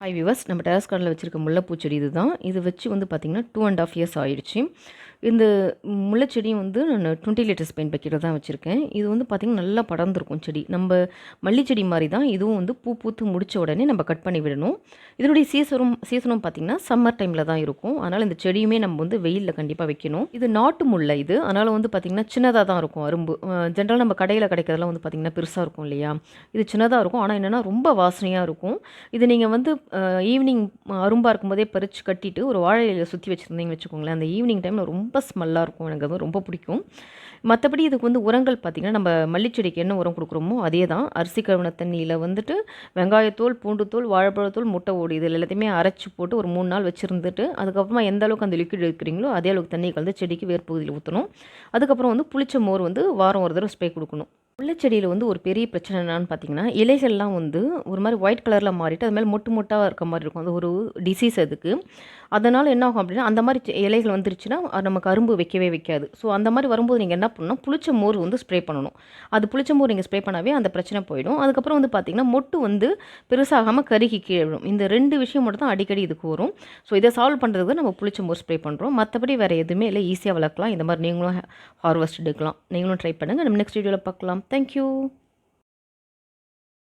High viewers நம்ம terrace கார்டில் வச்சுருக்க முல்லைப்பூச்செடி இது தான் இது வச்சு வந்து பார்த்திங்கன்னா டூ அண்ட் ஆஃப் இயர்ஸ் ஆயிடுச்சு. இந்த முல்லைச்செடியும் வந்து நான் டுவெண்ட்டி லிட்டர்ஸ் பெயிண்ட் பக்கெட்டில் தான் வச்சுருக்கேன். இது வந்து பார்த்திங்கன்னா நல்லா படர்ந்துருக்கும் செடி. நம்ம மல்லிச்செடி மாதிரி தான். இதுவும் வந்து பூ பூத்து முடித்த உடனே நம்ம கட் பண்ணி விடணும். இதனுடைய சீசனும் சீசனும் பார்த்திங்கன்னா சம்மர் டைமில் தான் இருக்கும். அதனால் இந்த செடியுமே நம்ம வந்து வெயிலில் கண்டிப்பாக வைக்கணும். இது நாட்டு முல்லை இது. அதனால் வந்து பார்த்திங்கன்னா சின்னதாக தான் இருக்கும் அரும்பு. ஜென்ரல் நம்ம கடையில் கிடைக்கிறதெல்லாம் வந்து பார்த்திங்கன்னா பெருசாக இருக்கும் இல்லையா? இது சின்னதாக இருக்கும். ஆனால் என்னென்னா ரொம்ப வாசனையாக இருக்கும். இது நீங்கள் வந்து ஈவினிங் அரும்பாக இருக்கும்போதே பறித்து கட்டிட்டு ஒரு வாழை இலையில் சுற்றி வச்சுருந்தீங்கன்னு வச்சுக்கோங்களேன். அந்த ஈவினிங் டைமில் ரொம்ப ஸ்மெல்லாக இருக்கும். எனக்கு அது ரொம்ப பிடிக்கும். மற்றபடி இதுக்கு வந்து உரங்கள் பார்த்திங்கன்னா நம்ம மல்லிச்செடிக்கு என்ன உரம் கொடுக்குறோமோ அதே தான் அரிசி கழுவின தண்ணியில் வந்துட்டு வெங்காயத்தூள் பூண்டுத்தோல் வாழைப்பழத்தூள் முட்டை ஓடி இதில் எல்லாத்தையுமே அரைச்சி போட்டு ஒரு மூணு நாள் வச்சுருந்துட்டு அதுக்கப்புறமா எந்த அளவுக்கு அந்த லிக்விட் எடுக்கிறீங்களோ அதே அளவுக்கு தண்ணி கலந்து செடிக்கு வேர்ப்பகுதியில் ஊற்றணும் அதுக்கப்புறம் வந்து புளிச்ச மோர் வந்து வாரம் ஒரு தடவை ஸ்ப்ரே கொடுக்கணும். முல்லைச்செடியில் வந்து ஒரு பெரிய பிரச்சனை என்னன்னு பார்த்தீங்கன்னா இலைகள்லாம் வந்து ஒரு மாதிரி ஒயிட் கலரில் மாறிட்டு அது மேலே மொட்டு மொட்டாக இருக்க மாதிரி இருக்கும். அது ஒரு டிசீஸ் அதுக்கு. அதனால் என்ன ஆகும் அப்படின்னா அந்த மாதிரி இலைகள் வந்துருச்சுன்னா நம்ம கரும்பு வைக்கவே வைக்காது. ஸோ அந்த மாதிரி வரும்போது நீங்கள் என்ன பண்ணணும்? புளிச்ச மோர் வந்து ஸ்ப்ரே பண்ணணும். அது புளிச்ச மோர் நீங்கள் ஸ்ப்ரே பண்ணாவே அந்த பிரச்சனை போயிடும். அதுக்கப்புறம் வந்து பார்த்திங்கன்னா மொட்டு வந்து பெருசாகாமல் கருகி கீழே விடும் இந்த ரெண்டு விஷயம் மட்டும் தான் அடிக்கடி இதுக்கு வரும் ஸோ இதை சால்வ் பண்ணுறதுக்கு நம்ம புளிச்ச மோர் ஸ்ப்ரே பண்ணுறோம் மற்றபடி வேறு எதுவுமே இல்லை. ஈஸியாக வளர்க்கலாம். இந்த மாதிரி நீங்களும் ஹார்வெஸ்ட் எடுக்கலாம். நீங்களும் ட்ரை பண்ணுங்கள் நம்ம நெக்ஸ்ட் வீடியோவில் பார்க்கலாம். Thank you.